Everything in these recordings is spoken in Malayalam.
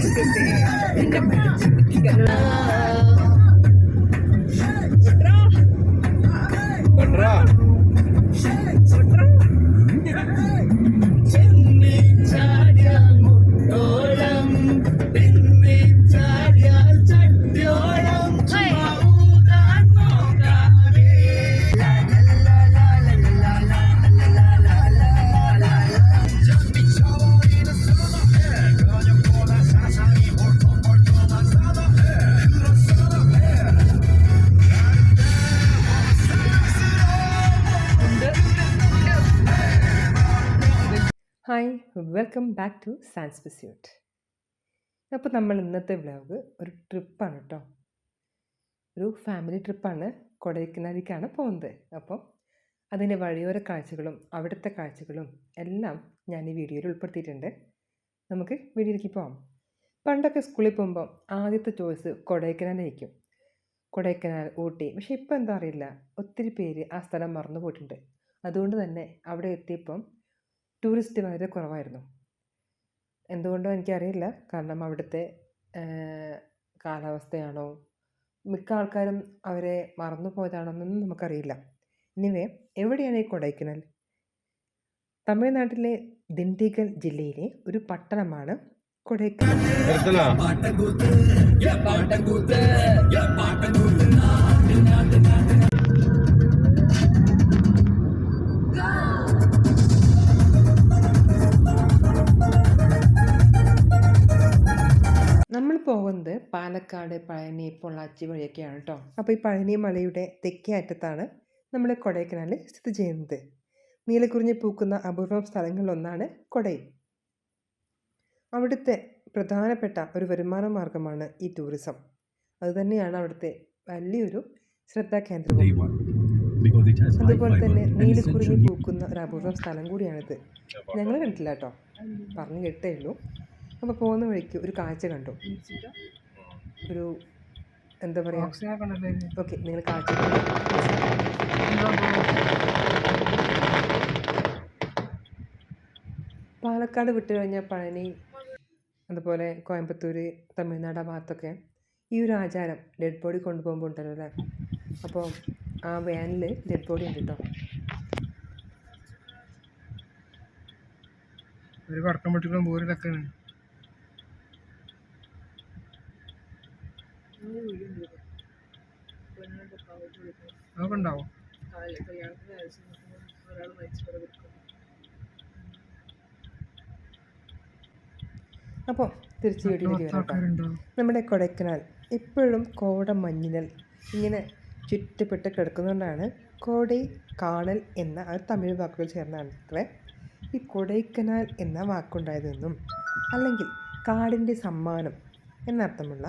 Look at me. Hi welcome back to science pursuit അപ്പോൾ നമ്മൾ ഇന്നത്തെ വ്ലോഗ് ഒരു ട്രിപ്പാണ് കേട്ടോ ഒരു ഫാമിലി ട്രിപ്പാണ് കൊടൈക്കനാലിലേക്കാണ് പോകുന്നത്. അപ്പം അതിന്റെ വഴിയോര കാഴ്ചകളും അവിടുത്തെ കാഴ്ചകളും എല്ലാം ഞാൻ ഈ വീഡിയോയിൽ ഉൾപ്പെടുത്തിയിട്ടുണ്ട്. നമുക്ക് വീഡിയോയിലേക്ക് പോകാം പണ്ടൊക്കെ സ്കൂളിൽ പോകുമ്പോൾ ആദ്യത്തെ ചോയ്സ് കൊടൈക്കനാലായിരിക്കും. കൊടൈക്കനാൽ ഊട്ടി. പക്ഷേ ഇപ്പോൾ എന്താ അറിയില്ല. ഒത്തിരി പേര് ആ സ്ഥലം മറന്നു പോയിട്ടുണ്ട്. അതുകൊണ്ട് തന്നെ അവിടെ എത്തിയപ്പം ടൂറിസ്റ്റ് വളരെ കുറവായിരുന്നു. എന്തുകൊണ്ടോ എനിക്കറിയില്ല. കാരണം അവിടുത്തെ കാലാവസ്ഥയാണോ? മിക്ക ആൾക്കാരും അവരെ മറന്നു പോയതാണോന്നൊന്നും നമുക്കറിയില്ല. ഇനിവേ എവിടെയാണ് ഈ കൊടൈക്കനാൽ? തമിഴ്നാട്ടിലെ ദിണ്ടിഗൽ ജില്ലയിലെ ഒരു പട്ടണമാണ് കൊടൈക്കനാൽ. നമ്മൾ പോകുന്നത് പാലക്കാട് പഴനി പൊള്ളാച്ചി വഴിയൊക്കെയാണ് കേട്ടോ അപ്പോൾ ഈ പഴനി മലയുടെ തെക്കേ അറ്റത്താണ് നമ്മൾ കൊടൈക്കനാൽ സ്ഥിതി ചെയ്യുന്നത്. നീലക്കുറിഞ്ഞി പൂക്കുന്ന അപൂർവം സ്ഥലങ്ങളിലൊന്നാണ് കൊടൈ. അവിടുത്തെ പ്രധാനപ്പെട്ട ഒരു വരുമാന മാർഗമാണ് ഈ ടൂറിസം. അതുതന്നെയാണ് അവിടുത്തെ വലിയൊരു ശ്രദ്ധാകേന്ദ്രവും അതുപോലെ തന്നെ നീലക്കുറിഞ്ഞി പൂക്കുന്ന ഒരു അപൂർവം സ്ഥലം കൂടിയാണിത്. ഞങ്ങൾ കണ്ടിട്ടില്ല കേട്ടോ പറഞ്ഞു കേട്ടേ ഉള്ളൂ. അപ്പോൾ പോകുന്ന വഴിക്ക് ഒരു കാഴ്ച കണ്ടു. ഒരു എന്താ പറയുക ഓക്കെ നിങ്ങൾ കാഴ്ച. പാലക്കാട് വിട്ടു കഴിഞ്ഞാൽ പഴനി അതുപോലെ കോയമ്പത്തൂർ തമിഴ്നാട് ആ ഭാഗത്തൊക്കെ ഈ ഒരു ആചാരം ഡെഡ് ബോഡി കൊണ്ടുപോകുമ്പോൾ ഉണ്ടല്ലോ അല്ലേ? അപ്പോൾ ആ വാനിൽ ഡെഡ് ബോഡി ഉണ്ട് കേട്ടോ ഒരു കടക്കം ഒരു പോരിലൊക്കെയാണ് അതൊക്കെ ഉണ്ടാവും അപ്പോൾ തിരിച്ചു വീട്ടിലേക്ക് നമ്മുടെ കൊടൈക്കനാൽ ഇപ്പോഴും കോട മഞ്ഞിനൽ ഇങ്ങനെ ചുറ്റപ്പെട്ട് കിടക്കുന്നതുകൊണ്ടാണ് കോടൈ കാണൽ എന്ന ആ തമിഴ് വാക്കുകൾ ചേർന്നാണ്. അത്രേ. ഈ കൊടൈക്കനാൽ എന്ന വാക്കുണ്ടായതെന്നും അല്ലെങ്കിൽ കാടിന്റെ സമ്മാനം എന്നർത്ഥമുള്ള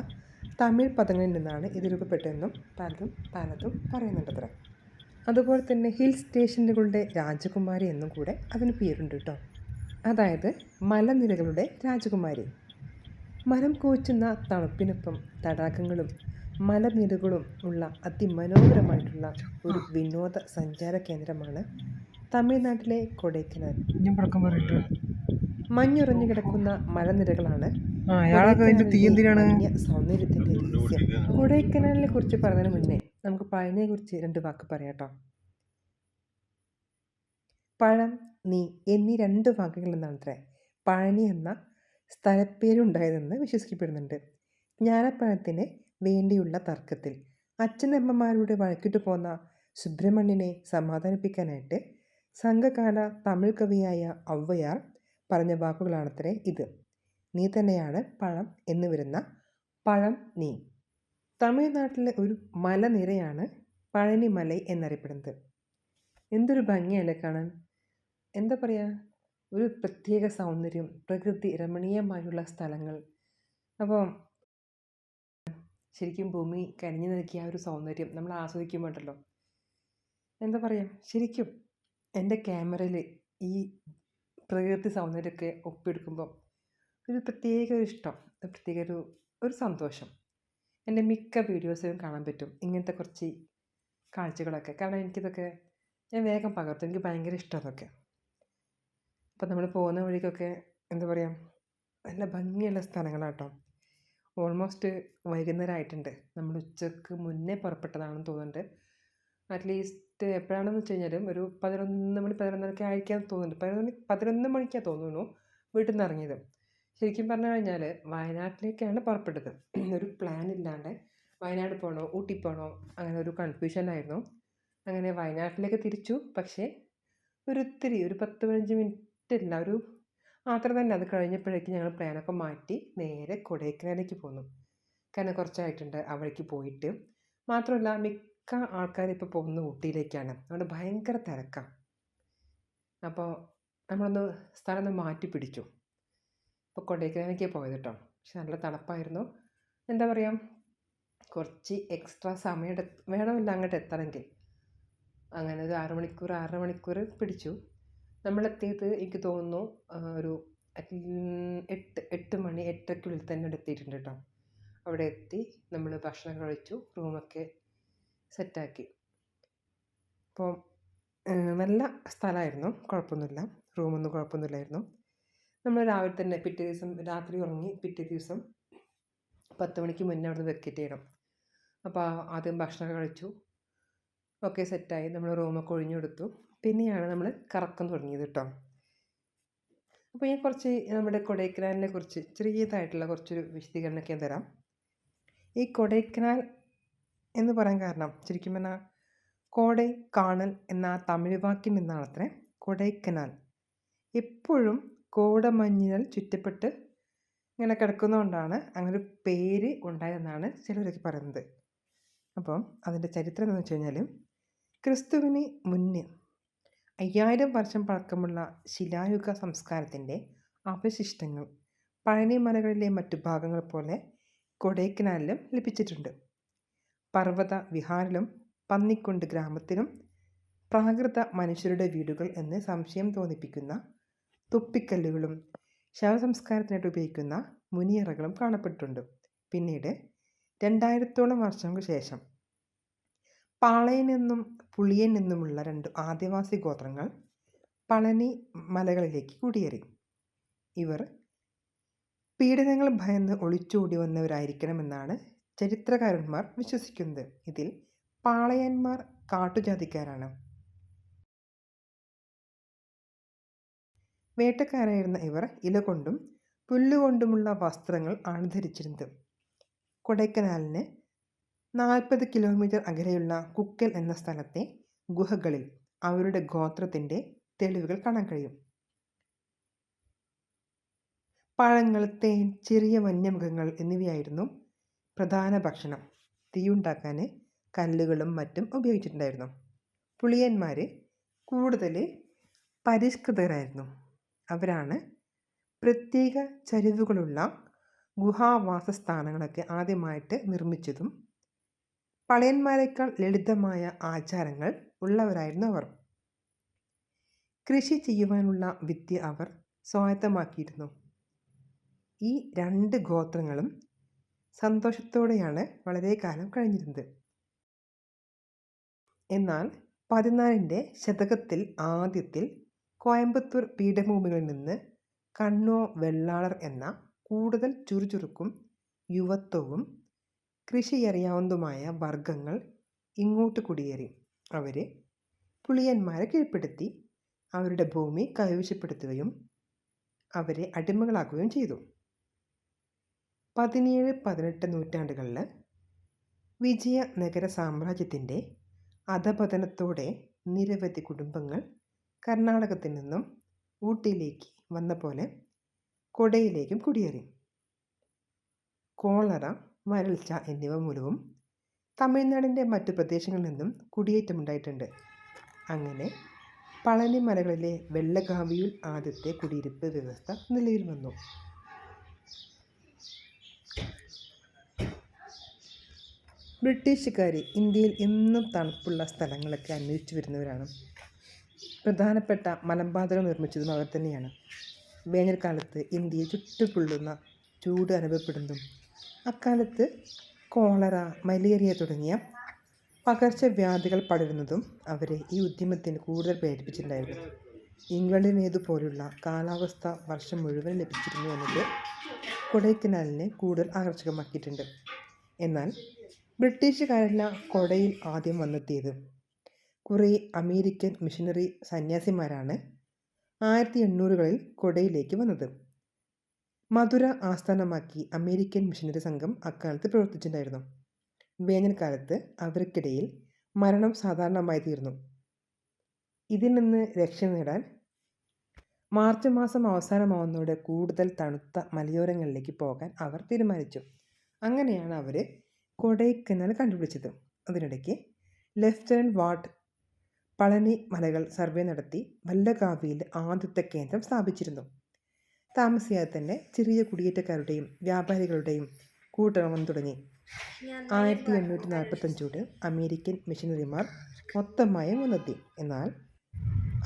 തമിഴ് പദങ്ങളിൽ നിന്നാണ് ഇത് രൂപപ്പെട്ടതെന്നും പലതും പലതും പറയുന്നുണ്ടത്രേ. അതുപോലെ തന്നെ ഹിൽ സ്റ്റേഷനുകളുടെ രാജകുമാരി എന്നും കൂടെ അതിന് പേരുണ്ട് കേട്ടോ അതായത് മലനിരകളുടെ രാജകുമാരി. മരം കോച്ചുന്ന തണുപ്പിനൊപ്പം തടാകങ്ങളും മലനിരകളും ഉള്ള അതിമനോഹരമായിട്ടുള്ള ഒരു വിനോദ സഞ്ചാര കേന്ദ്രമാണ് തമിഴ്നാട്ടിലെ കൊടൈക്കനാൽ. ഞാൻ പറയട്ടെ? മഞ്ഞുറഞ്ഞു കിടക്കുന്ന മലനിരകളാണ്. സൗന്ദര്യത്തിന്റെ രഹസ്യം കൊടൈക്കനാലിനെ കുറിച്ച് പറഞ്ഞതിന് മുന്നേ നമുക്ക് പഴനെ കുറിച്ച് രണ്ട് വാക്ക് പറയാട്ടോ പഴം നീ എന്നീ രണ്ട് വാക്കുകളിൽ നിന്നാണത്രേ പഴനി എന്ന സ്ഥലപ്പേരുണ്ടായതെന്ന് വിശ്വസിക്കപ്പെടുന്നുണ്ട്. ജ്ഞാനപ്പഴത്തിന് വേണ്ടിയുള്ള തർക്കത്തിൽ. അച്ഛനമ്മമാരുടെ വഴക്കിട്ട് പോന്ന സുബ്രഹ്മണ്യനെ സമാധാനിപ്പിക്കാനായിട്ട് സംഘകാല തമിഴ് കവിയായ ഔവയാർ പറഞ്ഞ വാക്കുകളാണത്രേ ഇത്. നീ തന്നെയാണ് പഴം എന്ന് വരുന്ന പഴം നീ. തമിഴ്നാട്ടിലെ ഒരു മലനിരയാണ് പഴനിമല എന്നറിയപ്പെടുന്നത്. എന്തൊരു ഭംഗിയല്ലേ കാണാൻ? എന്താ പറയുക ഒരു പ്രത്യേക സൗന്ദര്യം പ്രകൃതി രമണീയമായുള്ള സ്ഥലങ്ങൾ. അപ്പോൾ ശരിക്കും ഭൂമി കരിഞ്ഞു നിൽക്കിയ ഒരു സൗന്ദര്യം നമ്മൾ ആസ്വദിക്കുമ്പോണ്ടല്ലോ. എന്താ പറയുക ശരിക്കും എന്റെ ക്യാമറയിൽ ഈ പ്രകൃതി സൗന്ദര്യമൊക്കെ ഒപ്പിയെടുക്കുമ്പം ഒരു പ്രത്യേക ഒരു ഇഷ്ടം ഒരു പ്രത്യേക ഒരു ഒരു സന്തോഷം. എന്റെ മിക്ക വീഡിയോസിലും കാണാൻ പറ്റും ഇങ്ങനത്തെ കുറച്ച് കാഴ്ചകളൊക്കെ. കാരണം എനിക്കിതൊക്കെ ഞാൻ വേഗം പകർത്തും. എനിക്ക് ഭയങ്കര ഇഷ്ടം അതൊക്കെ അപ്പം നമ്മൾ പോകുന്ന വഴിക്കൊക്കെ എന്താ പറയുക നല്ല ഭംഗിയുള്ള സ്ഥലങ്ങളാട്ടോ. ഓൾമോസ്റ്റ് വൈകുന്നേരം ആയിട്ടുണ്ട് നമ്മൾ ഉച്ചയ്ക്ക് മുന്നേ പുറപ്പെട്ടതാണെന്ന് തോന്നുന്നുണ്ട്. അറ്റ്ലീസ്റ്റ് എപ്പോഴാണെന്ന് വെച്ച് കഴിഞ്ഞാലും ഒരു പതിനൊന്ന് മണി പതിനൊന്നരക്കെ ആയിരിക്കാൻ തോന്നുന്നുണ്ട്. പതിനൊന്ന് പതിനൊന്ന് മണിക്കാണ് തോന്നുന്നു വീട്ടിൽ നിന്ന് ഇറങ്ങിയത്. ശരിക്കും പറഞ്ഞു കഴിഞ്ഞാൽ വയനാട്ടിലേക്കാണ് പുറപ്പെട്ടത്. ഒരു പ്ലാൻ ഇല്ലാണ്ട് വയനാട് പോകണോ ഊട്ടി പോകണോ അങ്ങനെ ഒരു കൺഫ്യൂഷനായിരുന്നു അങ്ങനെ വയനാട്ടിലേക്ക് തിരിച്ചു. പക്ഷേ ഒരു ഒത്തിരി ഒരു പത്ത് പതിനഞ്ച് മിനിറ്റ് ഇല്ല ഒരു അത്ര തന്നെ അത് കഴിഞ്ഞപ്പോഴേക്കും ഞങ്ങൾ പ്ലാനൊക്കെ മാറ്റി നേരെ കൊടൈക്കനാലിലേക്ക് പോന്നു. കാരണം കുറച്ചായിട്ടുണ്ട് അവിടേക്ക് പോയിട്ട്. മാത്രമല്ല മിക്ക ആൾക്കാരും ഇപ്പോൾ പോകുന്നത് ഊട്ടിയിലേക്കാണ്. അവിടെ ഭയങ്കര തിരക്കാണ് അപ്പോൾ നമ്മളൊന്ന് സ്ഥലം ഒന്ന് മാറ്റി പിടിച്ചു. ഇപ്പോൾ കൊടൈക്കനാലിലേക്ക് പോയത് കേട്ടോ. പക്ഷെ നല്ല തണുപ്പായിരുന്നു. എന്താ പറയുക കുറച്ച് എക്സ്ട്രാ സമയം വേണമല്ലോ അങ്ങോട്ട് എത്തണമെങ്കിൽ. അങ്ങനെ ഒരു ആറ് മണിക്കൂർ ആറര മണിക്കൂർ പിടിച്ചു. നമ്മളെത്തിയത് എനിക്ക് തോന്നുന്നു ഒരു എട്ട് എട്ട് മണി എട്ടരയ്ക്കുള്ളിൽ തന്നെ എത്തിയിട്ടുണ്ട് കേട്ടോ. അവിടെ എത്തി നമ്മൾ ഭക്ഷണം കഴിച്ചു റൂമൊക്കെ സെറ്റാക്കി. അപ്പോൾ നല്ല സ്ഥലമായിരുന്നു. കുഴപ്പമൊന്നുമില്ല. റൂമൊന്നും കുഴപ്പമൊന്നുമില്ലായിരുന്നു. നമ്മൾ രാവിലെ തന്നെ പിറ്റേ ദിവസം രാത്രി ഉറങ്ങി പിറ്റേ ദിവസം പത്ത് മണിക്ക് മുന്നേ അവിടെ നിന്ന് വെക്കറ്റ് ചെയ്യണം. അപ്പോൾ ആദ്യം ഭക്ഷണം കഴിച്ചു. ഒക്കെ സെറ്റായി. നമ്മൾ റൂമൊക്കെ ഒഴിഞ്ഞു കൊടുത്തു. പിന്നെയാണ് നമ്മൾ കറക്കം തുടങ്ങിയത് കേട്ടോ. അപ്പോൾ ഞാൻ കുറച്ച് നമ്മുടെ കൊടൈക്കനാലിനെ കുറിച്ച് ചെറിയതായിട്ടുള്ള കുറച്ചൊരു വിശദീകരണമൊക്കെ ഞാൻ തരാം. ഈ കൊടൈക്കനാൽ എന്ന് പറയാൻ കാരണം ശരിക്കും പറഞ്ഞാൽ കോടൈ കാണൽ എന്ന തമിഴ് വാക്യം എന്നാണ് അത്ര കൊടൈക്കനാൽ. എപ്പോഴും കോടമഞ്ഞിനാൽ ചുറ്റപ്പെട്ട് ഇങ്ങനെ കിടക്കുന്നതുകൊണ്ടാണ് അങ്ങനെ ഒരു പേര് ഉണ്ടായതെന്നാണ് ചിലരൊക്കെ പറയുന്നത്. അപ്പം അതിന്റെ ചരിത്രം എന്ന് വെച്ച് കഴിഞ്ഞാൽ ക്രിസ്തുവിന് മുന്നേ അയ്യായിരം വർഷം പഴക്കമുള്ള ശിലായുഗ സംസ്കാരത്തിന്റെ അവശിഷ്ടങ്ങൾ പഴനി മലകളിലെ മറ്റു ഭാഗങ്ങൾ പോലെ കൊടൈക്കനാലിലും ലഭിച്ചിട്ടുണ്ട്. പർവത വിഹാറിലും പന്നിക്കുണ്ട് ഗ്രാമത്തിലും പ്രാകൃത മനുഷ്യരുടെ വീടുകൾ എന്ന് സംശയം തോന്നിപ്പിക്കുന്ന തുപ്പിക്കല്ലുകളും ശവസംസ്കാരത്തിനായിട്ട് ഉപയോഗിക്കുന്ന മുനിയറകളും കാണപ്പെട്ടിട്ടുണ്ട്. പിന്നീട് രണ്ടായിരത്തോളം വർഷങ്ങൾക്ക് ശേഷം പാളയിൽ നിന്നും പുളിയൻ നിന്നുമുള്ള രണ്ട് ആദിവാസി ഗോത്രങ്ങൾ പളനി മലകളിലേക്ക് കുടിയേറി. ഇവർ പീഡനങ്ങൾ ഭയന്ന് ഒളിച്ചോടി വന്നവരായിരിക്കണമെന്നാണ് ചരിത്രകാരന്മാർ വിശ്വസിക്കുന്നത് ഇതിൽ പാളയന്മാർ കാട്ടുജാതിക്കാരാണ്. വേട്ടക്കാരായിരുന്ന ഇവർ ഇല കൊണ്ടും പുല്ലുകൊണ്ടുമുള്ള വസ്ത്രങ്ങൾ ആണ് ധരിച്ചിരുന്നത് കൊടൈക്കനാലിന് നാൽപ്പത് കിലോമീറ്റർ അകലെയുള്ള കുക്കൽ എന്ന സ്ഥലത്തെ ഗുഹകളിൽ അവരുടെ ഗോത്രത്തിന്റെ തെളിവുകൾ കാണാൻ കഴിയും. പഴങ്ങൾ തേൻ ചെറിയ വന്യമൃഗങ്ങൾ എന്നിവയായിരുന്നു പ്രധാന ഭക്ഷണം തീയുണ്ടാക്കാൻ കല്ലുകളും മറ്റും ഉപയോഗിച്ചിട്ടുണ്ടായിരുന്നു. പുളിയന്മാർ കൂടുതൽ പരിഷ്കൃതരായിരുന്നു. അവരാണ് പ്രത്യേക ചരിവുകളുള്ള ഗുഹാവാസ സ്ഥാനങ്ങളൊക്കെ ആദ്യമായിട്ട് നിർമ്മിച്ചതും പളയന്മാരെക്കാൾ ലളിതമായ ആചാരങ്ങൾ ഉള്ളവരായിരുന്നു അവർ. കൃഷി ചെയ്യുവാനുള്ള വിദ്യ അവർ സ്വായത്തമാക്കിയിരുന്നു. ഈ രണ്ട് ഗോത്രങ്ങളും സന്തോഷത്തോടെയാണ് വളരെ കാലം കഴിഞ്ഞിരുന്നത്. എന്നാൽ പതിനാലിന്റെ ശതകത്തിൽ ആദ്യത്തിൽ കോയമ്പത്തൂർ പീഠഭൂമികളിൽ നിന്ന് കണ്ണോ വെള്ളാളർ എന്ന കൂടുതൽ ചുറുചുറുക്കും യുവത്വവും കൃഷിയറിയാവുന്നതുമായ വർഗങ്ങൾ ഇങ്ങോട്ട് കുടിയേറി. അവർ പുളിയന്മാരെ കീഴ്പ്പെടുത്തി അവരുടെ ഭൂമി കൈവശപ്പെടുത്തുകയും അവരെ അടിമകളാക്കുകയും ചെയ്തു. പതിനേഴ് പതിനെട്ട് നൂറ്റാണ്ടുകളിൽ വിജയ നഗര സാമ്രാജ്യത്തിന്റെ അധപതനത്തോടെ നിരവധി കുടുംബങ്ങൾ കർണാടകത്തിൽ നിന്നും ഊട്ടിയിലേക്ക് വന്ന പോലെ കൊടയിലേക്കും കുടിയേറി. കോളറ വരൾച്ച എന്നിവ മൂലവും തമിഴ്നാടിന്റെ മറ്റു പ്രദേശങ്ങളിൽ നിന്നും കുടിയേറ്റമുണ്ടായിട്ടുണ്ട്. അങ്ങനെ പളനി മലകളിലെ വെള്ളകാവിയിൽ ആദ്യത്തെ കുടിയിരുപ്പ് വ്യവസ്ഥ നിലവിൽ വന്നു. ബ്രിട്ടീഷുകാർ ഇന്ത്യയിൽ ഇന്നും തണുപ്പുള്ള സ്ഥലങ്ങളൊക്കെ അന്വേഷിച്ചു വരുന്നവരാണ്. പ്രധാനപ്പെട്ട മലമ്പാതകൾ നിർമ്മിച്ചതും അവർ തന്നെയാണ്. വേനൽക്കാലത്ത് ഇന്ത്യയെ ചുട്ടുപൊള്ളുന്ന ചൂട് അനുഭവപ്പെടുന്നതും അക്കാലത്ത് കോളറ മലേറിയ തുടങ്ങിയ പകർച്ചവ്യാധികൾ പടരുന്നതും അവരെ ഈ ഉദ്യമത്തിന് കൂടുതൽ പ്രേരിപ്പിച്ചിട്ടുണ്ടായിരുന്നു. ഇംഗ്ലണ്ടിനേതുപോലുള്ള കാലാവസ്ഥ വർഷം മുഴുവൻ ലഭിച്ചിരുന്നു എന്നത് കൊടൈക്കനാലിനെ കൂടുതൽ ആകർഷകമാക്കിയിട്ടുണ്ട്. എന്നാൽ ബ്രിട്ടീഷുകാരല്ല കൊടയിൽ ആദ്യം വന്നെത്തിയത്. കുറേ അമേരിക്കൻ മിഷനറി സന്യാസിമാരാണ് ആയിരത്തി എണ്ണൂറുകളിൽ കൊടയിലേക്ക് വന്നത്. മധുര ആസ്ഥാനമാക്കി അമേരിക്കൻ മിഷനറി സംഘം അക്കാലത്ത് പ്രവർത്തിച്ചിട്ടുണ്ടായിരുന്നു. വേനൽക്കാലത്ത് അവർക്കിടയിൽ മരണം സാധാരണമായി തീർന്നു. ഇതിൽ നിന്ന് രക്ഷ നേടാൻ മാർച്ച് മാസം അവസാനമാവുന്നതോടെ കൂടുതൽ തണുത്ത മലയോരങ്ങളിലേക്ക് പോകാൻ അവർ തീരുമാനിച്ചു. അങ്ങനെയാണ് അവർ കൊടൈക്കനാൽ കണ്ടുപിടിച്ചത്. അതിനിടയ്ക്ക് ലെഫ്റ്റനന്റ് വാട്ട് പളനി മലകൾ സർവേ നടത്തി വല്ലകാവിയിൽ ആദ്യത്തെ കേന്ദ്രം സ്ഥാപിച്ചിരുന്നു. താമസിയാതെ തന്നെ ചെറിയ കുടിയേറ്റക്കാരുടെയും വ്യാപാരികളുടെയും കൂട്ടം വന്നു തുടങ്ങി. ആയിരത്തി എണ്ണൂറ്റി നാൽപ്പത്തഞ്ചോടെ അമേരിക്കൻ മിഷനറിമാർ മൊത്തമായും വന്നെത്തി എന്നാൽ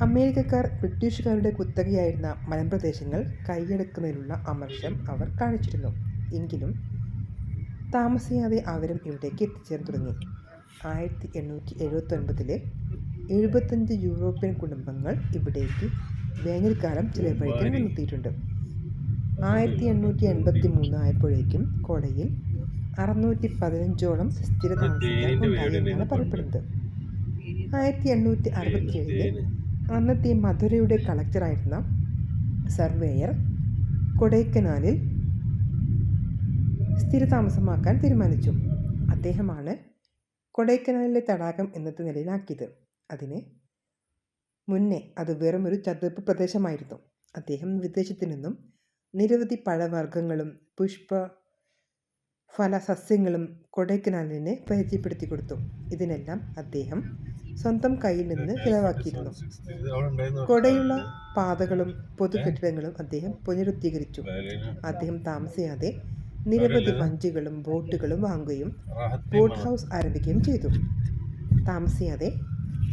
അമേരിക്കക്കാർ ബ്രിട്ടീഷുകാരുടെ കുത്തകയായിരുന്ന മലമ്പ്രദേശങ്ങൾ കൈയടക്കുന്നതിനുള്ള അമർഷം അവർ കാണിച്ചിരുന്നു. എങ്കിലും താമസിയാതെ അവരും ഇവിടേക്ക് എത്തിച്ചേർന്ന് തുടങ്ങി. ആയിരത്തി എണ്ണൂറ്റി എഴുപത്തൊൻപതിലെ എഴുപത്തഞ്ച് യൂറോപ്യൻ കുടുംബങ്ങൾ ഇവിടേക്ക് വേനൽക്കാലം ചിലവഴിക്കാൻ വന്നെത്തിയിട്ടുണ്ട്. ആയിരത്തി എണ്ണൂറ്റി എൺപത്തി മൂന്ന് ആയപ്പോഴേക്കും കോടയിൽ അറുന്നൂറ്റി പതിനഞ്ചോളം സ്ഥിര താമസിക്കാൻ ഉണ്ടായെന്നാണ് പറയപ്പെടുന്നത്. ആയിരത്തി എണ്ണൂറ്റി അറുപത്തി ഏഴിൽ അന്നത്തെ മധുരയുടെ കളക്ടറായിരുന്ന സർവേയർ കൊടൈക്കനാലിൽ സ്ഥിരതാമസമാക്കാൻ തീരുമാനിച്ചു. അദ്ദേഹമാണ് കൊടൈക്കനാലിലെ തടാകം എന്നത് നിലയിലാക്കിയത്. അതിന് മുന്നേ അത് വെറുമൊരു ചതുപ്പ് പ്രദേശമായിരുന്നു. അദ്ദേഹം വിദേശത്തു നിന്നും നിരവധി പഴവർഗങ്ങളും പുഷ്പ ഫലസസ്യങ്ങളും കൊടൈക്കനാലിനെ പരിചയപ്പെടുത്തി കൊടുത്തു. ഇതിനെല്ലാം അദ്ദേഹം സ്വന്തം കയ്യിൽ നിന്ന് ചിലവാക്കിയിരുന്നു. കൊടയുള്ള പാതകളും പൊതു കെട്ടിടങ്ങളും അദ്ദേഹം പുനരുദ്ധീകരിച്ചു. അദ്ദേഹം താമസിയാതെ നിരവധി വഞ്ചികളും ബോട്ടുകളും വാങ്ങുകയും ബോട്ട് ഹൗസ് ആരംഭിക്കുകയും ചെയ്തു. താമസിയാതെ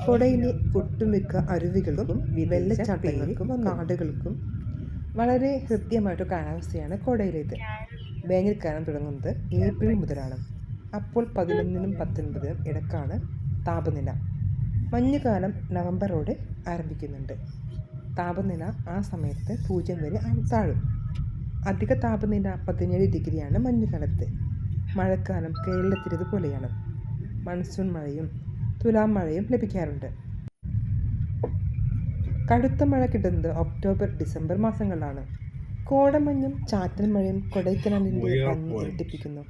കൊടയിലെ ഒട്ടുമിക്ക അരുവികൾക്കും വെള്ളച്ചാട്ടങ്ങൾക്കും കാടുകൾക്കും വളരെ ഹൃദ്യമായിട്ട് കാലാവസ്ഥയാണ് കൊടയിലേത് വേനൽക്കാലം തുടങ്ങുന്നത് ഏപ്രിൽ മുതലാണ്. അപ്പോൾ പതിനൊന്നിനും പത്തൊൻപതിനും ഇടക്കാണ് താപനില. മഞ്ഞുകാലം നവംബറോടെ ആരംഭിക്കുന്നുണ്ട്. താപനില ആ സമയത്ത് പൂജ്യം വരെ താഴും. അധിക താപനില പതിനേഴ് ഡിഗ്രിയാണ് മഞ്ഞുകാലത്ത്. മഴക്കാലം കേരളത്തിലേതുപോലെയാണ് മൺസൂൺ മഴയും തുലാം മഴയും ലഭിക്കാറുണ്ട്. കടുത്ത മഴ കിട്ടുന്നത് ഒക്ടോബർ ഡിസംബർ മാസങ്ങളിലാണ്. കോടമഞ്ഞും ചാറ്റൽ മഴയും കൊടൈക്കനാലിന്റെ ഭംഗി ഇരട്ടിപ്പിക്കുന്നു.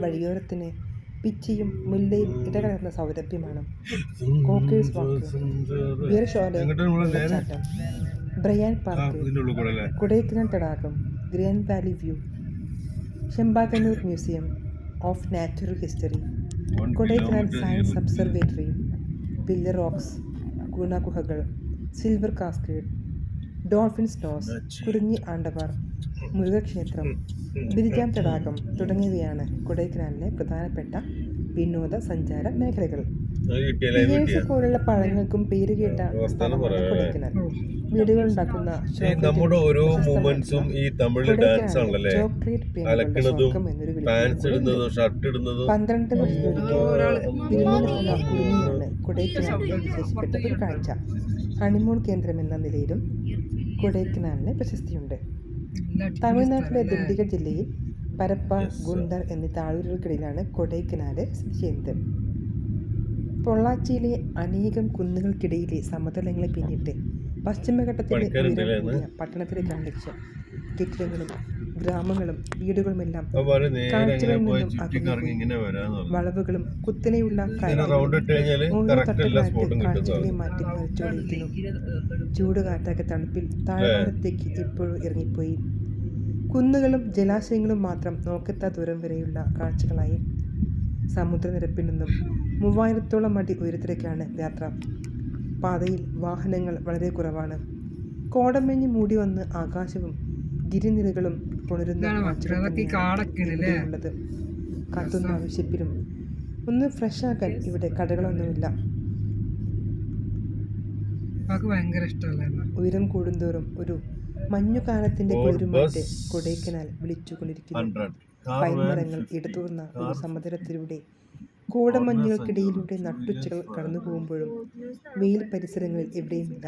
വഴിയോരത്തിന് പിച്ചിയും മുല്ലയും ഇടകലർന്ന സൗരഭ്യമാണ്. കോക്കേഴ്സ് വാക്ക്. വെള്ളച്ചാട്ടം ബ്രയാൻ പാർക്ക്. കൊടൈക്കനാൽ തടാകം. Grand Valley View Shembaganur Museum of Natural History Kodaikanal Science Observatory Pillar Rocks ഗുണഗുഹകൾ Silver Cascade Dolphin's Nose Kurinji Andavar മൃഗക്ഷേത്രം Berijam തടാകം തുടങ്ങിയവയാണ് കൊടൈക്കനാലിലെ പ്രധാനപ്പെട്ട വിനോദസഞ്ചാര മേഖലകൾ. പോലുള്ള പഴങ്ങൾക്കും പേര് കേട്ട സ്ഥലമാണ് വീടുകൾ ഉണ്ടാക്കുന്ന നമ്മുടെ ഓരോ മൂവ്മെന്റ്സും ഈ തമിഴ് ഡാൻസ് ആണല്ലേ? അലക്കണതും പാൻസ് ഇടുന്നതും ഷർട്ട് ഇടുന്നതും പന്ത്രണ്ട് കൊടൈക്കനാലിലെ വിശേഷപ്പെട്ട ഒരു കാഴ്ച. ഹണിമൂൺ കേന്ദ്രം എന്ന നിലയിലും കൊടൈക്കനാലിന് പ്രശസ്തിയുണ്ട്. തമിഴ്നാട്ടിലെ ദിണ്ടിഗ ജില്ലയിൽ പരപ്പ ഗുണ്ടർ എന്നീ താഴ്വരകൾക്കിടയിലാണ് കൊടൈക്കനാല് സ്ഥിതി ചെയ്യുന്നത്. പൊള്ളാച്ചിയിലെ അനേകം കുന്നുകൾക്കിടയിലെ സമതലങ്ങളെ പിന്നിട്ട് പശ്ചിമഘട്ടത്തിലെ പട്ടണത്തിലേക്കാണ് ലക്ഷ്യം കെട്ടിടങ്ങളും ഗ്രാമങ്ങളും വീടുകളുമെല്ലാം കാഴ്ചകളിൽ നിന്നും വളവുകളും കുത്തനെയുള്ള ഓരോ തട്ടുകളായിട്ട് കാഴ്ചകളെ മാറ്റി ചൂട് കാറ്റാകെ തണുപ്പിൽ താഴ്വാരത്തേക്ക് ഇപ്പോഴും ഇറങ്ങിപ്പോയി. കുന്നുകളും ജലാശയങ്ങളും മാത്രം നോക്കത്ത ദൂരം വരെയുള്ള കാഴ്ചകളായി. സമുദ്രനിരപ്പിൽ നിന്നും മൂവായിരത്തോളം അടി ഉയരത്തിലേക്കാണ് യാത്ര. പാതയിൽ വാഹനങ്ങൾ വളരെ കുറവാണ്. കോടമഞ്ഞ് മൂടി വന്ന് ആകാശവും ഗിരിനിരകളും പുണരുന്ന? ഇവിടെയുള്ളത്. കത്തുന്ന ആവശ്യപ്പിലും ഒന്ന് ഫ്രഷ് ആക്കാൻ ഇവിടെ കടകളൊന്നുമില്ല. ഉയരം കൂടുന്തോറും ഒരു മഞ്ഞുകാലത്തിന്റെ കുളിരുമായിട്ട് കൊടൈക്കനാൽ വിളിച്ചുകൊണ്ടിരിക്കുന്നു. പൈൻമരങ്ങൾ ഇടതൂർന്ന ഒരു സമുദ്രത്തിലൂടെ കോടമഞ്ഞുകൾക്കിടയിലൂടെ നട്ടുച്ചകൾ കടന്നു പോകുമ്പോഴും വെയിൽ പരിസരങ്ങളിൽ എവിടെയുമില്ല.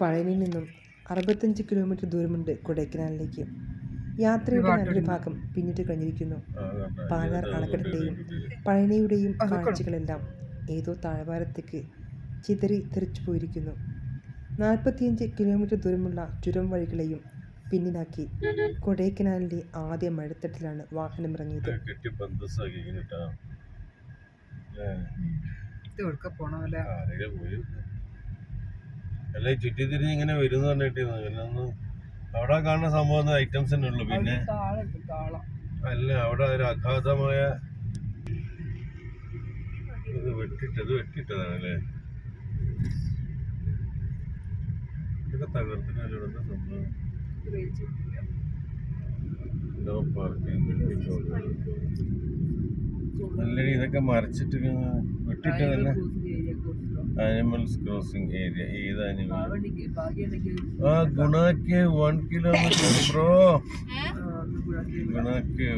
പഴനിയിൽ നിന്നും അറുപത്തഞ്ച് കിലോമീറ്റർ ദൂരമുണ്ട് കൊടൈക്കനാലിലേക്ക്. യാത്രയുടെ നല്ലൊരു ഭാഗം പിന്നിട്ട് കഴിഞ്ഞിരിക്കുന്നു? പാലാർ അണക്കെട്ടിന്റെയും പഴനിയുടെയും കാഴ്ചകളെല്ലാം ഏതോ താഴ്വാരത്തേക്ക് ചിതറി തെറിച്ചു പോയിരിക്കുന്നു. നാൽപ്പത്തിയഞ്ച് കിലോമീറ്റർ ദൂരമുള്ള ചുരം വഴികളെയും പിന്നിലാക്കി. കൊടൈക്കനാലിന്റെ ആദ്യ മഴത്തട്ടിലാണ് വാഹനം ഇറങ്ങിയത്. ചുറ്റി തിരിഞ്ഞ് ഇങ്ങനെ വരും അവിടെ കാണുന്ന സംഭവം ഐറ്റംസ് തന്നെ ഉള്ളു പിന്നെ. അല്ല അവിടെ ഒരു അഗാധമായ ഇത് വെട്ടിട്ടത് വെട്ടിട്ടതാണ് അല്ലേ? ഇതൊക്കെ സംഭവം? നോ പാർക്കിംഗ് അല്ലടി ഇതൊക്കെ മറിച്ചിട്ട് വിട്ടിട്ട് തന്നെ ആനിമൽസ് ക്രോസിംഗ് ഏരിയ ഏത് ആനിമൽ ആ ഗുണാക്ക് വൺ കിലോമീറ്റർ ബ്രോ ഗുണാക്ക്.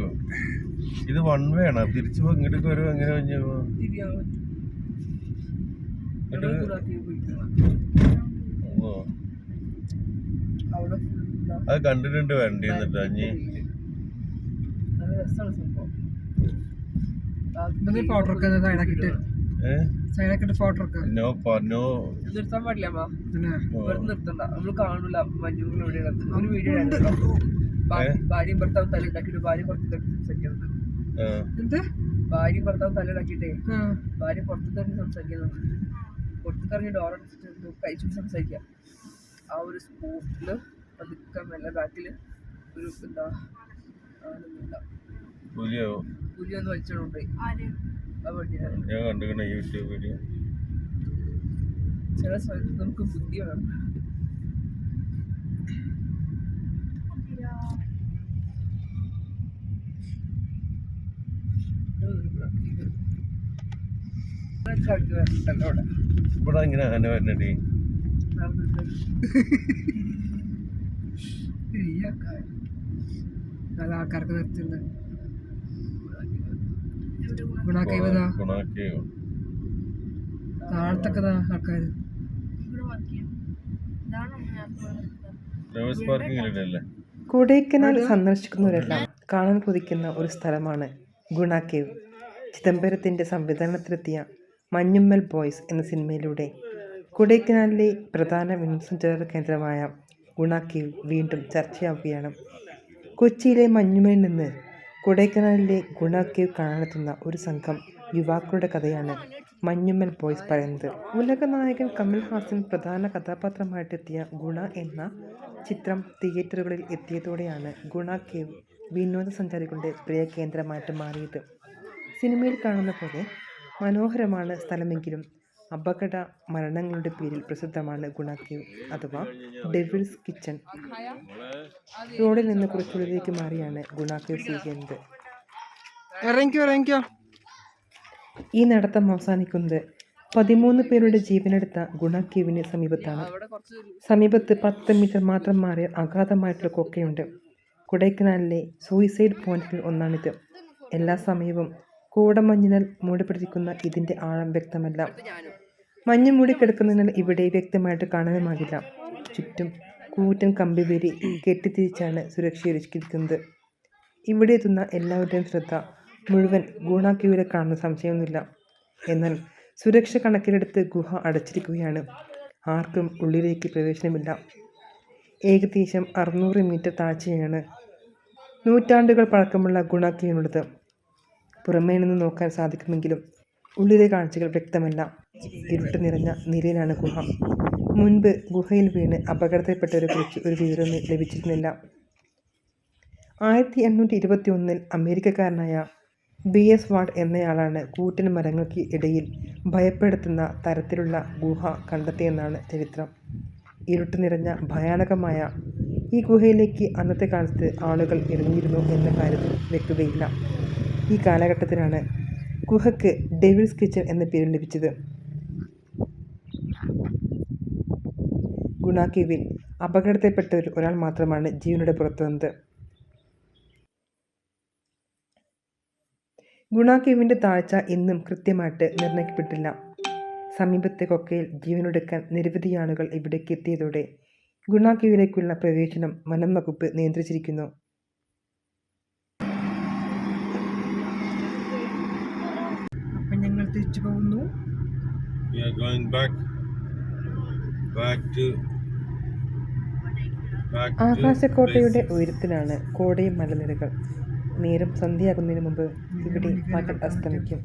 ഇത് വൺ വേ ആണ്? തിരിച്ചു ഇങ്ങോട്ട് വരും എങ്ങനെ കഴിഞ്ഞു ഓ. അവിടെ അത് കണ്ടിട്ടുണ്ട് വണ്ടി എന്നിട്ട് അഞ്ഞി നിർത്താൻ പാടില്ല നിർത്തണ്ട. നമ്മൾ കാണൂല മഞ്ഞുകൾ എവിടെയാണ് ഒരു വീഡിയോ? ഭാര്യയും ഭർത്താവും ഭാര്യ പുറത്ത് സംസാരിക്കുന്നത്. ഭർത്താവും ഭാര്യ പുറത്ത് തന്നെ സംസാരിക്കുന്നത്. കഴിച്ചിട്ട് സംസാരിക്കാം ആ ഒരു സ്പോട്ടിൽ പതുക്കെ മെല്ലെ ബാക്കിൽ ഒരു എന്താ പുലിയോ പുലി ഒന്ന് വലിച്ചോണ്ട് ആ വണ്ടിയാണ് ഞാൻ കണ്ടിക്കണ യൂട്യൂബ് വീഡിയോ ചില സ്ഥലത്ത് നമുക്ക് ബുദ്ധി വേണം. ഇവിടെ ഇങ്ങനെ ആന നല്ല ആൾക്കാർക്ക് നിർത്തുന്നത് ഗുണാക്കേവതാ ആൾക്കാർ കൊടൈക്കനാൽ സന്ദർശിക്കുന്നവരെല്ലാം കാണാൻ കൊതിക്കുന്ന ഒരു സ്ഥലമാണ് ഗുണ ചിദംബരത്തിന്റെ ചിദംബരത്തിന്റെ സംവിധാനത്തിലെത്തിയ മഞ്ഞുമ്മൽ ബോയ്സ് എന്ന സിനിമയിലൂടെ കൊടൈക്കനാലിലെ പ്രധാന വിനോദസഞ്ചാര കേന്ദ്രമായ ഗുണ കേവ് വീണ്ടും ചർച്ചയാവുകയാണ്. കൊച്ചിയിലെ മഞ്ഞുമേൽ നിന്ന് കൊടൈക്കനാലിലെ ഗുണ കേവ് കാണാനെത്തുന്ന ഒരു സംഘം യുവാക്കളുടെ കഥയാണ് മഞ്ഞുമ്മൽ ബോയ്സ് പറയുന്നത്. ഉലക നായകൻ കമൽ ഹാസൻ പ്രധാന കഥാപാത്രമായിട്ടെത്തിയ ഗുണ എന്ന ചിത്രം തിയേറ്ററുകളിൽ എത്തിയതോടെയാണ് ഗുണ കേവ് വിനോദസഞ്ചാരികളുടെ പ്രിയ കേന്ദ്രമായിട്ട് മാറിയത്. സിനിമയിൽ കാണുന്ന പോലെ മനോഹരമാണ് സ്ഥലമെങ്കിലും അപകട മരണങ്ങളുടെ പേരിൽ പ്രസിദ്ധമാണ് ഗുണ അഥവാ ഡെവിൾസ് കിച്ചൺ. റോഡിൽ നിന്ന് കുറച്ചുള്ളിലേക്ക് മാറിയാണ് ഗുണാക്കേവ് കേവ് സ്ഥിതി ചെയ്യുന്നത് ഈ നടത്തം അവസാനിക്കുന്നത് പതിമൂന്ന് പേരുടെ ജീവനെടുത്ത ഗുണക്കേവിന് കേവിന് സമീപത്താണ്. സമീപത്ത് പത്ത് മീറ്റർ മാത്രം മാറിയ അഗാധമായിട്ടുള്ള കൊക്കയുണ്ട്. കൊടൈക്കനാലിലെ സൂയിസൈഡ് പോയിന്റിൽ ഒന്നാണിത്. എല്ലാ സമയവും കൂടമഞ്ഞിനാൽ മൂടിപ്പിടിക്കുന്ന ഇതിന്റെ ആഴം വ്യക്തമല്ല. മഞ്ഞ് കിടക്കുന്നതിനാൽ ഇവിടെ വ്യക്തമായിട്ട് കാണാനുമാകില്ല ചുറ്റും കൂറ്റൻ കമ്പി വരി കെട്ടിത്തിരിച്ചാണ് സുരക്ഷയൊരുക്കിയിരിക്കുന്നത് ഇവിടെ എത്തുന്ന എല്ലാവരുടെയും ശ്രദ്ധ മുഴുവൻ ഗുണ കാണുന്ന സംശയമൊന്നുമില്ല. എന്നാൽ സുരക്ഷ കണക്കിലെടുത്ത് ഗുഹ അടച്ചിരിക്കുകയാണ്. ആർക്കും ഉള്ളിലേക്ക് പ്രവേശനമില്ല. ഏകദേശം അറുന്നൂറ് മീറ്റർ താഴ്ചയാണ് നൂറ്റാണ്ടുകൾ പഴക്കമുള്ള ഗുണ പുറമേ നിന്ന് നോക്കാൻ സാധിക്കുമെങ്കിലും ഉള്ളിലെ കാഴ്ചകൾ വ്യക്തമല്ല. ഇരുട്ട് നിറഞ്ഞ നിരയിലാണ് ഗുഹ. മുൻപ് ഗുഹയിൽ വീണ് അപകടത്തിൽപ്പെട്ടവരെ കുറിച്ച് ഒരു വിവരം ലഭിച്ചിരുന്നില്ല. ആയിരത്തി എണ്ണൂറ്റി ഇരുപത്തി ഒന്നിൽ അമേരിക്കക്കാരനായ ബി എസ് വാട്ട് എന്നയാളാണ് കൂറ്റൻ മരങ്ങൾക്ക് ഇടയിൽ ഭയപ്പെടുത്തുന്ന തരത്തിലുള്ള ഗുഹ കണ്ടെത്തിയെന്നാണ് ചരിത്രം. ഇരുട്ട് നിറഞ്ഞ ഭയാനകമായ ഈ ഗുഹയിലേക്ക് അന്നത്തെ കാലത്ത് ആളുകൾ ഇറങ്ങിയിരുന്നു എന്ന കാര്യത്തിൽ വ്യക്തതയില്ല. ഈ കാലഘട്ടത്തിലാണ് ഗുഹയ്ക്ക് ഡെവിൾസ് കിച്ചൺ എന്ന പേര് ലഭിച്ചത്. ഗുണാക്കീവിൽ അപകടത്തിൽപ്പെട്ടവരിൽ ഒരാൾ മാത്രമാണ് ജീവനോടെ പുറത്തു വന്നത് ഗുണാക്കീവിന്റെ താഴ്ച ഇന്നും കൃത്യമായിട്ട് നിർണയിക്കപ്പെട്ടില്ല സമീപത്തെ കൊക്കയിൽ ജീവനൊടുക്കാൻ നിരവധി ആളുകൾ ഇവിടേക്ക് എത്തിയതോടെ ഗുണാക്കീവിലേക്കുള്ള കേവിലേക്കുള്ള പ്രവേശനം വനം വകുപ്പ് നിയന്ത്രിച്ചിരിക്കുന്നു അപ്പം ഞങ്ങൾ തിരിച്ചു പോകുന്നു We are going back. Back to. ആകാശക്കോട്ടയുടെ. ഉയരത്തിലാണ് കോടയും മലനിരകൾ. നേരം സന്ധ്യയാകുന്നതിന് മുമ്പ് ഇവിടെ പകൽ അസ്തമിക്കും.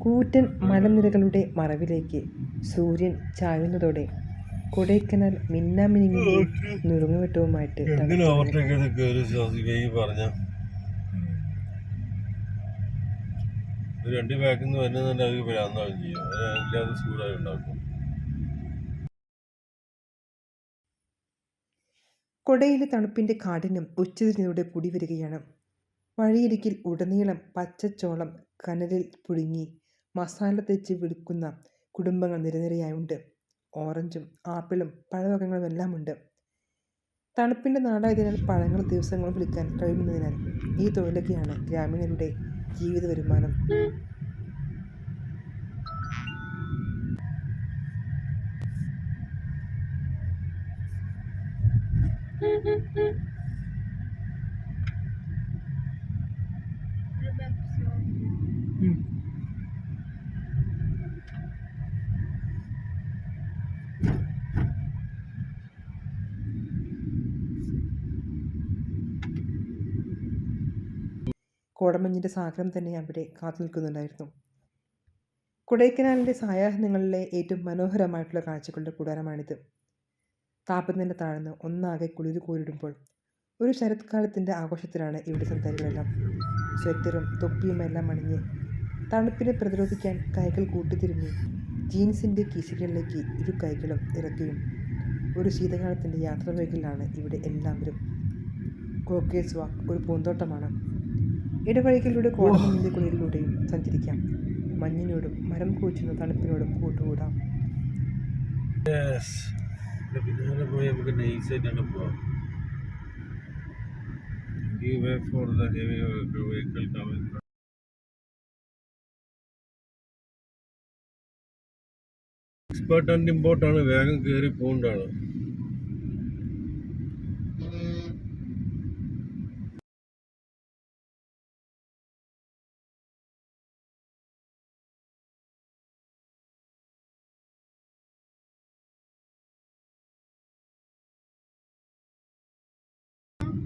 കൂറ്റൻ മലനിരകളുടെ മറവിലേക്ക് സൂര്യൻ ചായുന്നതോടെ കൊടൈക്കനാൽ മിന്നാമിനിങ്ങിന്റെ നുറുങ്ങുവെട്ടവുമായിട്ട് രണ്ട് ബാക്കിൽ നിന്ന് വരുന്നുണ്ട് അത് ഭ്രാന്താവും ചെയ്യും. അതില്ലാതെ സ്കൂളായി ഉണ്ടാക്കും. കൊടയിലെ തണുപ്പിന്റെ കാഠിന്യം ഉച്ചതിരിഞ്ഞതോടെ കൂടി വരികയാണ്. വഴിയരികിൽ ഉടനീളം പച്ചച്ചോളം കനലിൽ പുഴുങ്ങി മസാല തേച്ച് വിളിക്കുന്ന കുടുംബങ്ങൾ നിരനിരയായുണ്ട്. ഓറഞ്ചും ആപ്പിളും പഴവർഗങ്ങളും എല്ലാം ഉണ്ട് തണുപ്പിന്റെ നാടായതിനാൽ പഴങ്ങൾ ദിവസങ്ങളും വിൽക്കാൻ കഴിയുന്നതിനാൽ ഈ തൊഴിലൊക്കെയാണ് ഗ്രാമീണരുടെ ജീവിത വരുമാനം. കോടമഞ്ഞിന്റെ സാഗരം തന്നെ അവിടെ കാത്തു നിൽക്കുന്നുണ്ടായിരുന്നു കൊടൈക്കനാലിന്റെ സായാഹ്നങ്ങളിലെ ഏറ്റവും മനോഹരമായിട്ടുള്ള കാഴ്ചകളുടെ കൂടാരമാണിത്. താപനില താഴ്ന്ന് ഒന്നാകെ കുളിര് കോരിടുമ്പോൾ ഒരു ശരത്കാലത്തിന്റെ ആഘോഷത്തിലാണ് ഇവിടെ സഞ്ചാരികളെല്ലാം സ്വെറ്ററും തൊപ്പിയും എല്ലാം അണിഞ്ഞ് തണുപ്പിനെ പ്രതിരോധിക്കാൻ കൈകൾ കൂട്ടിത്തിരിഞ്ഞ് ജീൻസിന്റെ കീശകളിലേക്ക് ഇരു കൈകളും ഇറക്കിയും ഒരു ശീതകാലത്തിന്റെ യാത്രാവേഗിലാണ് ഇവിടെ എല്ലാവരും. കോക്കേഴ്സ് വാക്ക് ഒരു പൂന്തോട്ടമാണ്. ഇടവഴികളിലൂടെ കോടമഞ്ഞിന്റെ കുളിരിലൂടെയും സഞ്ചരിക്കാം. മഞ്ഞിനോടും മരം കൂച്ചുന്ന തണുപ്പിനോടും കൂട്ടുകൂടാം. ഇതിന്റെ പിന്നാലെ പോയി നമുക്ക് നൈസ് ആയിട്ടാണ് പോവാം. way for the heavy vehicle coming expert and ഇമ്പോർട്ടാണ് വേഗം കയറി പോകണ്ടാണ്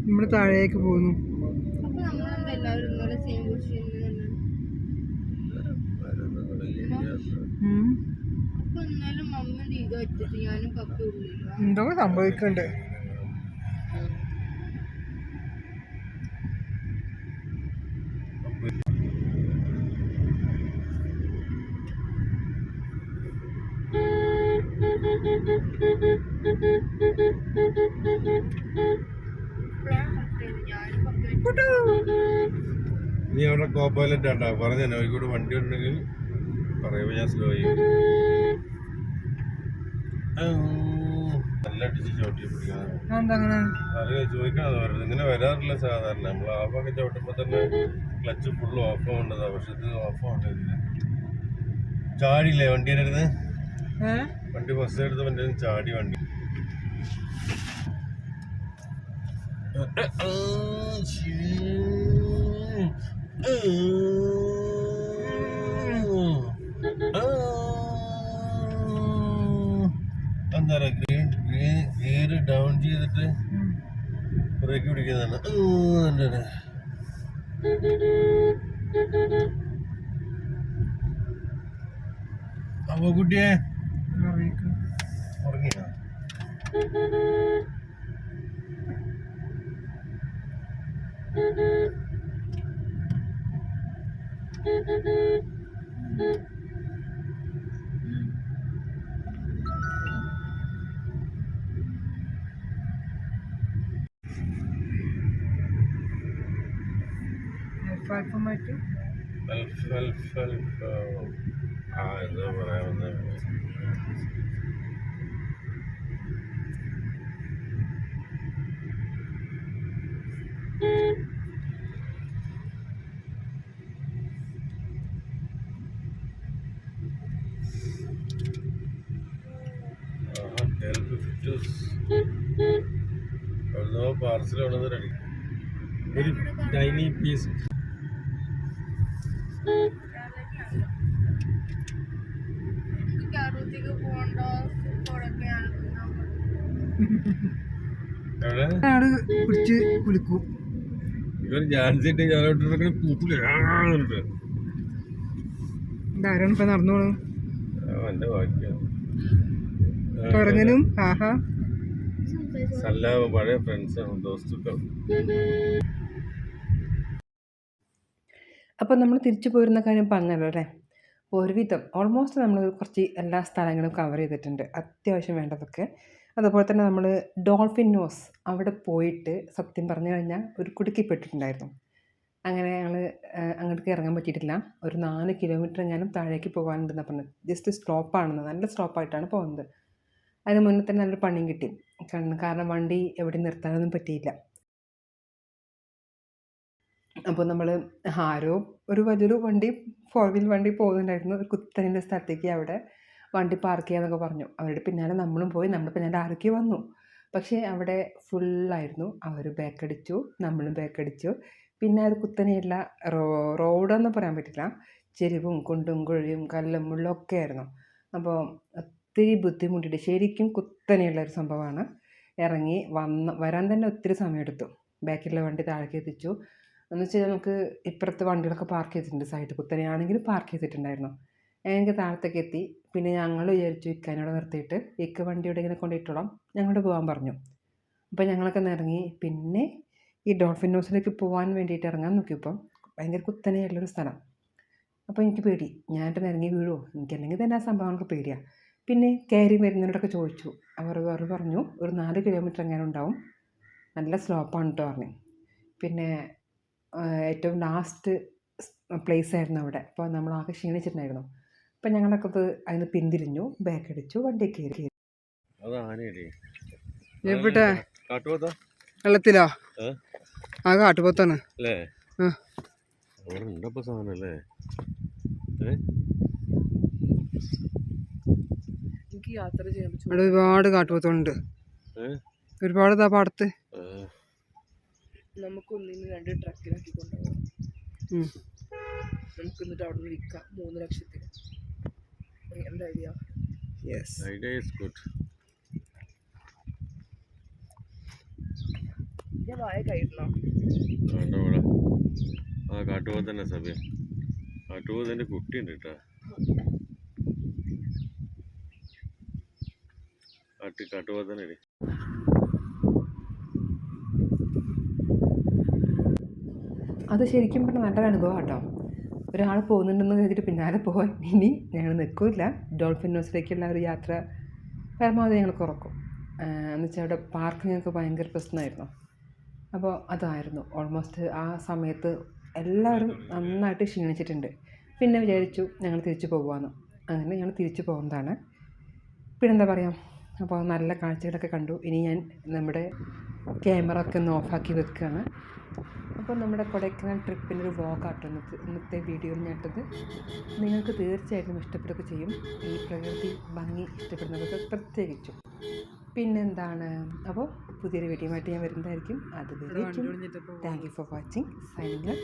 നമ്മൾ താഴേക്ക് പോകുന്നു. എന്തോ സംഭവിക്കണ്ട്. Thank പപ്പ നീ അവിടെ കോപ്പൈലറ്റ് ആട്ടാ പറഞ്ഞ കൂടെ വണ്ടി ഉണ്ടെങ്കിൽ പറയുമ്പോൾ ഞാൻ സ്ലോ ചെയ്യും. നല്ല അടിച്ച് ചവിട്ടി ഇങ്ങനെ വരാറില്ല സാധാരണ. നമ്മൾ ഓഫൊക്കെ ചവിട്ടുമ്പോൾ തന്നെ ക്ലച്ച് ഫുള്ള് ഓഫ് ആവേണ്ടതാ പക്ഷെ ഇത് ഓഫ് ആവേണ്ടതില്ല. ചാടിയില്ലേ വണ്ടി അടുത്ത് വണ്ടി ഫസ്റ്റ് എടുത്ത് വണ്ടി ചാടി വണ്ടി. എന്താ പറയാ ഗിയർ ഡൗൺ ചെയ്തിട്ട് ബ്രേക്ക് പിടിക്കുന്നതാണ്. അപ്പൊ കുട്ടിയെ ഉറങ്ങിയാ? പ്ലാറ്റ്ഫോമായിട്ട് Self, self, self. ആ എന്താ പറയാ Ready ഒരു ടൈനി പീസ് പിടിച്ച് കുളിക്കും ഇവർ ഞാനോട്ട് ഇപ്പൊ നടന്നോളൂ? എന്റെ ആഹാ. സല്ല പഴയ ദോസ്തുക്കൾ. അപ്പോൾ നമ്മൾ തിരിച്ചു പോരുന്ന കാര്യം പറഞ്ഞല്ലോ അല്ലേ? ഒരുവിധം ഓൾമോസ്റ്റ് നമ്മൾ കുറച്ച് എല്ലാ സ്ഥലങ്ങളും കവർ ചെയ്തിട്ടുണ്ട്. അത്യാവശ്യം വേണ്ടതൊക്കെ. അതുപോലെ തന്നെ നമ്മൾ ഡോൾഫിൻ നോസ് അവിടെ പോയിട്ട് സത്യം പറഞ്ഞു കഴിഞ്ഞാൽ ഒരു കുടുക്കിപ്പെട്ടിട്ടുണ്ടായിരുന്നു അങ്ങനെ ഞങ്ങൾ അങ്ങോട്ടേക്ക് ഇറങ്ങാൻ പറ്റിയിട്ടില്ല. ഒരു നാല് കിലോമീറ്റർ ഞാനും താഴേക്ക് പോകാനുണ്ടെന്ന് പറഞ്ഞത്. ജസ്റ്റ് സ്റ്റോപ്പാണെന്ന് നല്ല സ്റ്റോപ്പായിട്ടാണ് പോകുന്നത്. അതിന് മുന്നേ തന്നെ നല്ലൊരു പണിയും കിട്ടി. കാരണം വണ്ടി എവിടെ നിർത്താനൊന്നും പറ്റിയില്ല. അപ്പോൾ നമ്മൾ ആരോ ഒരു വലിയൊരു വണ്ടി ഫോർ വീൽ വണ്ടി പോകുന്നുണ്ടായിരുന്നു. ഒരു കുത്തനിന്റെ സ്ഥലത്തേക്ക് അവിടെ വണ്ടി പാർക്ക് ചെയ്യാന്നൊക്കെ പറഞ്ഞു. അവരുടെ പിന്നാലെ നമ്മളും പോയി. നമ്മുടെ പിന്നാലെ ആരൊക്കെ വന്നു. പക്ഷേ അവിടെ ഫുള്ളായിരുന്നു അവർ ബേക്കടിച്ചു നമ്മളും ബേക്കടിച്ചു പിന്നെ അത് കുത്തനെയുള്ള റോ റോഡെന്ന് പറയാൻ പറ്റില്ല. ചെരിവും കുണ്ടും കുഴിയും കല്ലും മുള്ളും ഒക്കെ ആയിരുന്നു. അപ്പോൾ ഒത്തിരി ബുദ്ധിമുട്ടിയിട്ട് ശരിക്കും കുത്തനെയുള്ള ഒരു സംഭവമാണ്. ഇറങ്ങി വന്ന് വരാൻ തന്നെ ഒത്തിരി സമയമെടുത്തു. ബാക്കിലുള്ള വണ്ടി താഴേക്ക് എത്തിച്ചു. എന്ന് വെച്ചാൽ നമുക്ക് ഇപ്പുറത്ത് വണ്ടികളൊക്കെ പാർക്ക് ചെയ്തിട്ടുണ്ട് സൈഡ് കുത്തനെയാണെങ്കിൽ പാർക്ക് ചെയ്തിട്ടുണ്ടായിരുന്നു. എനിക്ക് താഴത്തേക്ക് എത്തി. പിന്നെ ഞങ്ങൾ വിചാരിച്ചു ഇക്കാനോട് നിർത്തിയിട്ട് ഇക്ക വണ്ടിയോടെ ഇങ്ങനെ കൊണ്ടിട്ടോളാം ഞങ്ങളോട് പോകാൻ പറഞ്ഞു. അപ്പോൾ ഞങ്ങളൊക്കെ ഇറങ്ങി. പിന്നെ ഈ ഡോൾഫിൻ ഹൗസിലേക്ക് പോകാൻ വേണ്ടിയിട്ട് ഇറങ്ങാൻ നോക്കിയപ്പോൾ ഭയങ്കര കുത്തനെയുള്ളൊരു സ്ഥലം. അപ്പോൾ എനിക്ക് പേടി. ഞാനിട്ട് ഇറങ്ങി വീഴുമോ എനിക്കല്ലെങ്കിൽ തന്നെ ആ സംഭവങ്ങൾക്ക് പേടിയാണ് പിന്നെ കയറി വരുന്നവരോടൊക്കെ ചോദിച്ചു. അവർ അവർ പറഞ്ഞു ഒരു നാല് കിലോമീറ്റർ എങ്ങനെ ഉണ്ടാവും. നല്ല സ്ലോപ്പാണ് കേട്ടോ പറഞ്ഞു. പിന്നെ ഏറ്റവും ലാസ്റ്റ് പ്ലേസ് ആയിരുന്നു അവിടെ. അപ്പോൾ നമ്മൾ ആകെ ക്ഷീണിച്ചിട്ടുണ്ടായിരുന്നു. അപ്പം ഞങ്ങളൊക്കെ അത് അതിന് പിന്തിരിഞ്ഞു. ബാക്ക് അടിച്ചു വണ്ടി കയറി. എവിടെ? വെള്ളത്തിലോ? ആ കാട്ടുപോത്താണ്. അല്ലേ. അവിടെ ഉണ്ടപ്പോ യാത്ര ചെയ്യാൻ പറ്റും. ഇവിടെ ഒരുപാട് കാട്ടുപോത്തുണ്ട്. ഒരുപാട് ഇതാ പാടത്ത്. നമുക്ക് ഒന്നിന് രണ്ട് ട്രക്കിലാക്കി കൊണ്ടുപോകാം നമുക്ക് എന്നിട്ട് അവിടെ നിന്ന് വിൽക്കാം മൂന്ന് ലക്ഷത്തിന്. Idea? Yes idea is good ഞാൻ വായ ആ കാട്ടുപോത്തന്നെ സഭ കാട്ടുപോത്തന്റെ കുട്ടിയുണ്ട് കേട്ടാ. കാട്ടി കാട്ടുപോത്തന്നെ അത് ശരിക്കും പറഞ്ഞാൽ നല്ലൊരു അനുഭവം കേട്ടോ ഒരാൾ പോകുന്നുണ്ടെന്ന് കരുതിയിട്ട് പിന്നാലെ പോകാൻ ഇനി ഞങ്ങൾ നിൽക്കില്ല ഡോൾഫിൻ ഹൗസിലേക്കുള്ള ഒരു യാത്ര പരമാവധി ഞങ്ങൾ കുറക്കും. എന്ന് വെച്ചാൽ അവിടെ പാർക്ക് ഞങ്ങൾക്ക് ഭയങ്കര പ്രശ്നമായിരുന്നു. അപ്പോൾ അതായിരുന്നു. ഓൾമോസ്റ്റ് ആ സമയത്ത് എല്ലാവരും നന്നായിട്ട് ക്ഷീണിച്ചിട്ടുണ്ട്. പിന്നെ വിചാരിച്ചു ഞങ്ങൾ തിരിച്ചു പോകുവാന്ന് അങ്ങനെ ഞങ്ങൾ തിരിച്ചു പോകുന്നതാണ് പിന്നെന്താ പറയുക അപ്പോൾ നല്ല കാഴ്ചകളൊക്കെ കണ്ടു. ഇനി ഞാൻ നമ്മുടെ ക്യാമറ ഒക്കെ ഒന്ന് ഓഫാക്കി വെക്കുകയാണ്. അപ്പോൾ നമ്മുടെ കൊടൈക്കനാൽ ട്രിപ്പിന്റെ ഒരു വ്ളോഗാട്ടോ ഇന്നത്തെ ഇന്നത്തെ വീഡിയോയിൽ ഞാട്ടത്. നിങ്ങൾക്ക് തീർച്ചയായിട്ടും ഇഷ്ടപ്പെടുകയൊക്കെ ചെയ്യും. ഈ പ്രകൃതി ഭംഗി ഇഷ്ടപ്പെടുന്നവർക്ക് പ്രത്യേകിച്ചും. പിന്നെന്താണ്? അപ്പോൾ പുതിയൊരു വീഡിയോമായിട്ട് ഞാൻ വരുന്നതായിരിക്കും. അത് thank you for watching signing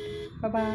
bye